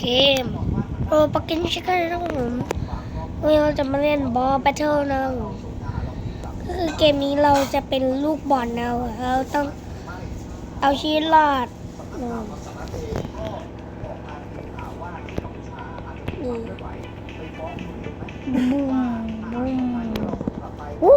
เกมโรปักกินชิคเก้นนะครับผมวันนี้เราจะมาเล่นบอลแบทเทิลนะครับก็คือเกมนี้เราจะเป็นลูกบอลนะเราต้องเอาชีวิตรอดนะบูมบูมอู้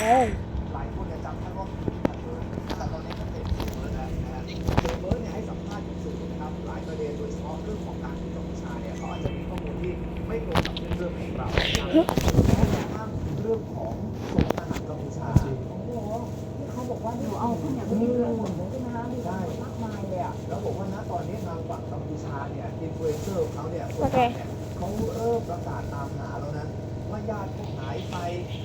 โอ้หลายคนเนี่ยจำท่านว่าแต่ตอนนี้ท่านเป็นเบิร์ดแล้วนะฮะเบิร์ดเนี่ยให้สัมภาษณ์กับสื่อนะครับหลายประเด็นโดยเฉพาะเรื่องของการที่กัมพูชาเนี่ยเขาอาจจะมีข้อมูลที่ไม่ตรงกับเรื่องของเรานะครับเขาจะอ้างเรื่องของสงครามกัมพูชาเขาบอกว่าหนูเอาข้าวเหนียวไปกินเรือหมดเลยใช่ไหมคะมีใช่มากมายเลยอะแล้วบอกว่าณตอนนี้ทางฝั่งกัมพูชาเนี่ยอินฟลูเอนเซอร์ของเขาเนี่ยเขาเริ่มประกาศตามหาแล้ว ญาติพวกหายไป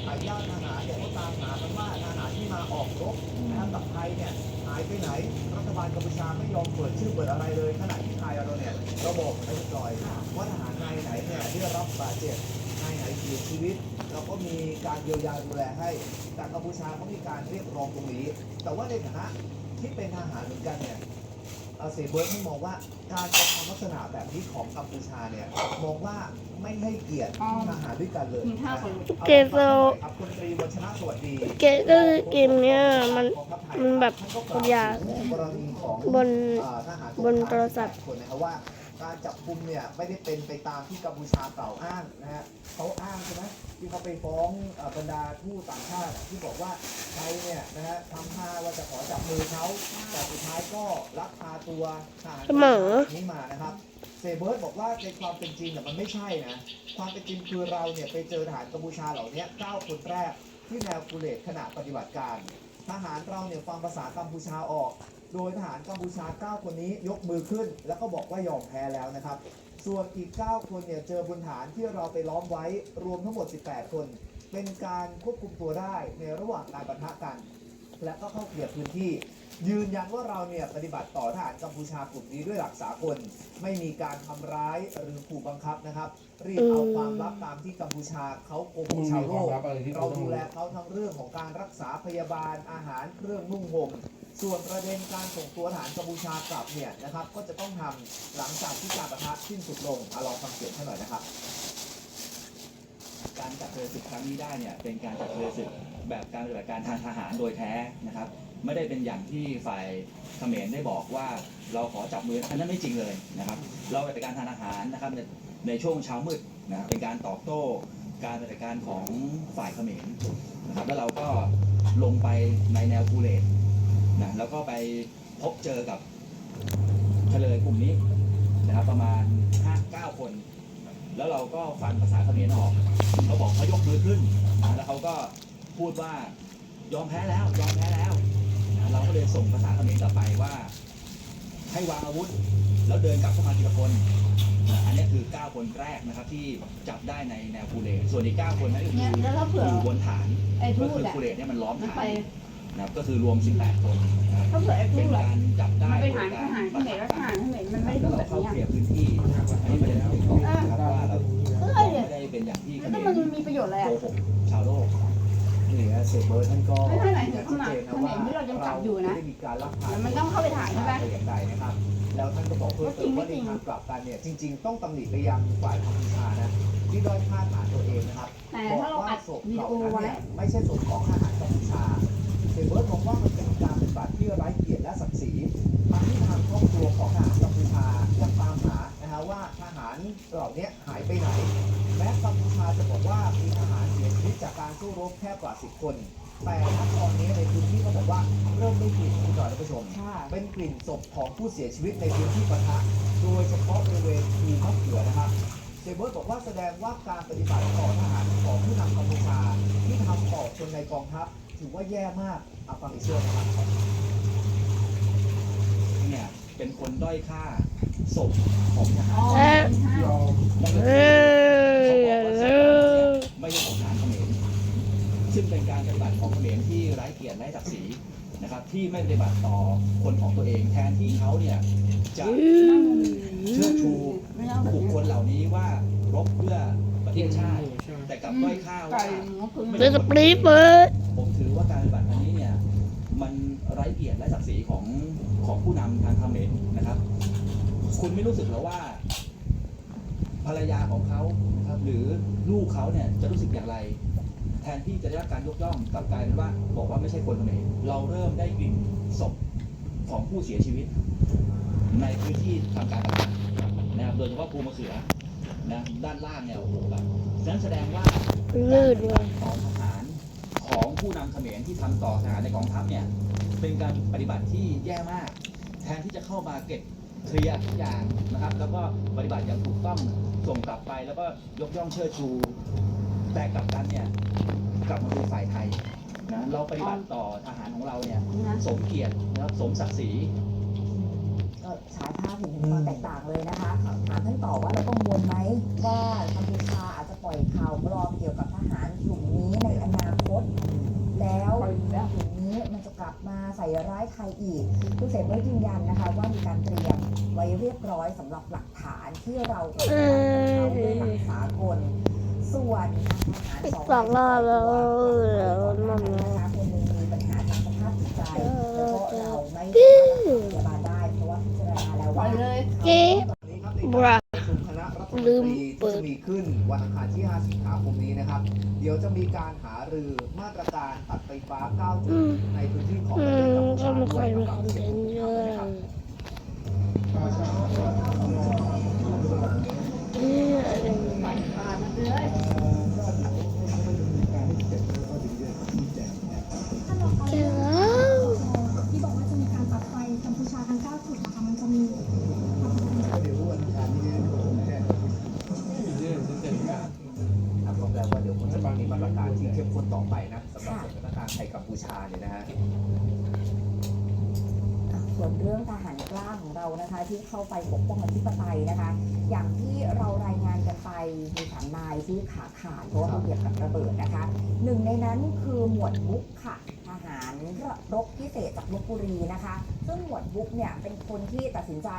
หายญาติทหารเนี่ยเขาตามหากันว่าทหารที่มาออกรบนะครับกับไทยเนี่ยหายไปไหน รัฐบาลกัมพูชาไม่ยอมเปิดชื่อเปิดอะไรเลยขณะที่ไทยเราเนี่ยเราบอกไม่เรียบร้อยว่าทหารนายไหนเนี่ยได้รับบาดเจ็บนายไหนเสียชีวิต เราก็มีการเยียวยาดูแลให้ แต่กัมพูชาเขามีการเรียกร้องตรงนี้ แต่ว่าในฐานะที่เป็นทหารเหมือนกันเนี่ย เอ่อเสเบิร์ตให้มองว่าการกระทำลักษณะแบบนี้ของกัมพูชาเนี่ยมองว่าไม่ให้เกียรติอ๋อทหารด้วยกันเลยกินข้าวก่อนอาเกมเราอับพลตรีวัชนะสวัสดีเกมก็คือเกมเนี้ยมันกองทัพไทยมันแบบท่านก็กทุล่าวกอย่างถึงกรณีของบนเอ่อทหารบนโทรศัพท์คนนะครับว่าการจับกุมเนี่ยไม่ได้เป็นไปตามที่กัมพูชากล่าวอ้างนะฮะ ที่เขาไปฟ้องเอ่อบรรดาทูตต่างชาติอะที่บอกว่าไทยเนี่ยนะฮะทำท่าว่าจะขอจับมือเขาแต่สุดท้ายก็ลักพาตัวทหารเสมอนี้มานะครับเซเบิร์ตบอกว่าในความเป็นจริงเนี่ยมันไม่ใช่นะ ความเป็นจริงคือเราเนี่ยไปเจอทหารกัมพูชาเหล่านี้9คนแรกที่แนวกูเลตขณะปฏิบัติการ ทหารเราเนี่ยฟังภาษากัมพูชาออก โดยทหารกัมพูชา 9 คนนี้ยกมือขึ้น แล้วก็บอกว่ายอมแพ้แล้วนะครับ ส่วนอีก 9 คนเนี่ยเจอบนฐานที่เราไปล้อมไว้รวมทั้งหมด 18 คน เป็นการควบคุมตัวได้ในระหว่างการปะทะกัน และก็เข้าเคลียร์พื้นที่ ยืนยันว่าเราเนี่ยปฏิบัติต่อทหารกัมพูชากลุ่มนี้ด้วยหลักสากล ไม่มีการทำร้ายหรือขู่บังคับนะครับ รีบเอาความลับตามที่กัมพูชาเขาโกหกชาวโลก เราดูแลเขาทั้งเรื่องของการรักษาพยาบาลอาหารเครื่องนุ่งห่ม ส่วนประเด็นการส่งตัวทหารกัมพูชากลับเนี่ยนะครับ ก็จะต้องทำหลังจากที่การประทะสิ้นสุดลงอลองฟังเสียงท่านหน่อยนะครับ การจัดเรือศึกครั้งนี้ได้เนี่ยเป็นการจัดเรือศึกแบบการปฏิบัติการทางทหารโดยแท้นะครับ ไม่ได้เป็นอย่างที่ฝ่ายเขมรได้บอกว่าเราขอจับมืออันนั้นไม่จริงเลยนะครับ เราปฏิบัติการทางทหารนะครับในในช่วงเช้ามืดนะเป็นการตอบโต้การปฏิบัติการของฝ่ายเขมรนะครับแล้วเราก็ลงไปในแนวกูเลต นะแล้วก็ไปพบเจอกับเฉลยกลุ่มนี้นะครับประมาณห้าเก้าคน แล้วเราก็ฟังภาษาเขมรออกเขาบอกเขายกมือขึ้นนะแล้วเขาก็พูดว่ายอมแพ้แล้วยอมแพ้แล้วนะเราก็เลยส่งภาษาเขมรกลับไปว่า ให้วางอาวุธ แล้วเดินกลับเข้ามาทีละคนนะอันนี้คือ 9 คนแรกนะครับที่จับได้ในแนวคูเลตส่วนอีก9คนนั้นก็คืเนี่ยอแล้วถ้าเผื่อ อยู่บนฐานไอ้ทูก็ตคืออะคูเลตเนี่ยมันล้อมมันฐาไปน นะครับก็คือรวม 18 คนนะครับถ้าเผื่อไอ้ทูเป็นตอะการจับได้มันไปโดหายทการหารที่ไหนแล้วทหารที่ไหนมันไม่ได้แล้วพูดเราแบบเข้านี้เคลียร์พื้นที่นะครับอันนี้ไม่ได้บอกนะครับว่าเราเออไม่เดี๋ยวได้เป็นอย่างที่เขแล้วมมันรมีประโยชน์อะไรโกอะหกชาวโลกนี่ฮะเซเบิร์ตท่านก็ไม่ใช่หมายถึงชัดเจนนะว่าเขมรที่เรายังจับอยู่นะ ไม่ได้มีการลักพา แล้วมันต้องเข้าไปถ่ายใช่ปะ แต่อย่างใดนะครับ แล้วท่านก็บอกเพิ่มเติมว่าในทางกลับกันเนี่ยจริง ๆ ต้องตำหนิไปยังฝ่ายกัมพูชานะที่ด้อยค่าฐานตัวเองนะครับแต่บอกถ้าเราว่าอัดศพวิเหดีล่าโอนั้นไว้ เนี่ยไม่ใช่ศพของทหารกัมพูชา เซเบิร์ตมองว่ามันเป็นการปฏิบัติที่ไร้เกียรติและศักดิ์ศรีทางที่ทางครอบครัวของทหารกัมพูชายังตามหานะฮะว่าทหารเหล่านี้หายไปไหน แม้กัมพูชาจะบอกว่ามีทหารเสียชีวิตจากการสู้รบแค่กว่า 10 คน แต่ณตอนนี้ในพื้นที่ก็บอกว่าเริ่มได้กลิ่นคุณจอยท่านผู้ชม เป็นกลิ่นศพของผู้เสียชีวิตในพื้นที่ปะทะโดยเฉพาะบริเวณภูมะเขือนะครับเซเบิร์ตบอกว่าแสดงว่าการปฏิบัติต่อทหารของผู้นำกัมพูชาที่ทำต่อคนในกองทัพ ถือว่าแย่มากเอาฟังอีกช่วงนะครับเนี่ยเป็นคนด้อยค่าศพของทหารอ๋อเอ๊ะนั่นก็เอคืออเขาบอกว่าเอศพเหล่านี้อไม่ใช่ของทหารเขมรซึ่งเป็นการปฏิบัติของเขมรที่ไร้เกียรติไร้ศักดิ์ศรีนะครับ ที่ไม่ปฏิบัติต่อคนของตัวเองแทนที่เขาเนี่ยจะ เชิดชูไม่เอาแบบบุคนี้คลเหล่านี้ว่ารบเพื่อประเทศชาติ แต่กลับด้อยค่าว่าไก่หมูคือเดือดปรี๊บเลย เกียรติและศักดิ์ศรีของของผู้นำทางเขมรนะครับ คุณไม่รู้สึกเหรอว่า ภรรยาของเขานะครับ หรือลูกเขาเนี่ยจะรู้สึกอย่างไร แทนที่จะได้รับการยกย่องกลับกลายเป็นว่า บอกว่าไม่ใช่คนเขมรเราเริ่มได้กลิ่นศพของผู้เสียชีวิต ในพื้นที่ทำการทหารนะครับโดยเฉพาะภูมะเขือนะด้านล่างเนี่ยโอ้โหแบบนั้นแสดงว่าลื่นเลยของทหารของผู้นำเขมรที่ทำต่อทหารในกองทัพเนี่ย เป็นการปฏิบัติที่แย่มาก แทนที่จะเข้ามาเก็บเคลียร์ทุกอย่างนะครับ แล้วก็ปฏิบัติอย่างถูกต้องส่งกลับไป แล้วก็ยกย่องเชิดชู แต่กลับกันเนี่ยกลับมาดูฝ่ายไทยนะเราปฏิบัติต่อทหารของเราเนี่ยนะสมเกียรตินะครับสมศักดิ์ศรีก็ฉายภาพเห็นถึงความแตกต่างเลยนะคะถามท่านต่อว่าเรากังวลไหมว่ากัมพูชาอาจจะปล่อยข่าวปลอมเกี่ยวกับทหารกลุ่มนี้ในอนาคต แล้วกลุ่มนี้มันจะกลับมาใส่ ร้ายใครอีกผู้เสพได้ยืนยันนะคะว่ามีการเตรียมไว้เรียบร้อยสำหรับหลักฐานที่เราจะทำเขาด้วยหลักสากลส่วนทหารสองสองรอบแล้วนั่นั่นนนะนะคะคนหนึ่งมีปัญหาทางสภาพจิตใจแล้วก็เราไม่สามารถรักษาพยาบาลได้เพราะว่าพิจารณาแล้วปล่ว่าอยเลยเจ๊วันนี้ครับในบราการประ ชุมคณะรัฐมนตรีที่จะมีขึ้นวันอังคารที่ 5 สิงหาคมนี้นะครับ เดี๋ยวจะมีการหารือมาตรการตัดไฟฟ้า9จุดในพื้นที่ของประเทศกัมพูชาด้วยยมีกับเทนต์เยอะนะครับ นะคะที่เข้าไปปกป้องอธิปไตยนะคะ อย่างที่เรารายงานกันไปมีสามนายที่ขาขาดเพราะว่าไปเหยียบกับระเบิดนะคะหนึ่งในนั้นคือหมวดบุ๊กค่ะทหารรบพิเศษจากลบบุรีนะคะ ซึ่งหมวดบุ๊กเนี่ยเป็นคนที่ตัดสินใจ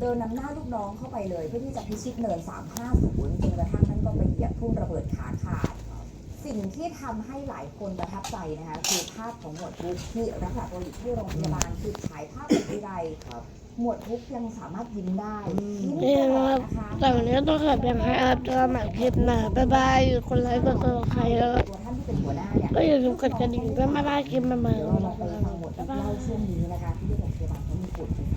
เดินนำหน้าลูกน้องเข้าไปเลย เพื่อที่จะพิชิตเนิน 350จนกระทั่งนั้นก็ไปเหยียบทุ่นระเบิดขาขาดสิ่งที่ทำให้หลายคนประทับใจนะคะคือภาพของหมวดบุ๊กที่รักษาตัวอยู่ที่โรงพยาบาลคือฉายภาพเป็นไรครับ หมวดบุ๊กยังสามารถยิ้มได้ยิ้มนี่ตลนะอครับดนะคะแต่วันนี้ต้องขอเพียงให้อัพเจอกันใหม่คลิปหน้าบ๊ายบายคนไลค์กดซับสไครต์แล้วตัวท่านที่เป็นหัวหน้าเนี่ยก็อย่าลืมกดกระดิ่งเพื่อไม่พลาดคลิปใหม่ๆเดี๋ยวของเราเราไปนะครับฟังหมวดบุ๊บ๊ายกบายเล่าช่วงนี้นะคะที่โรงพยาบาลเขามีปุ่น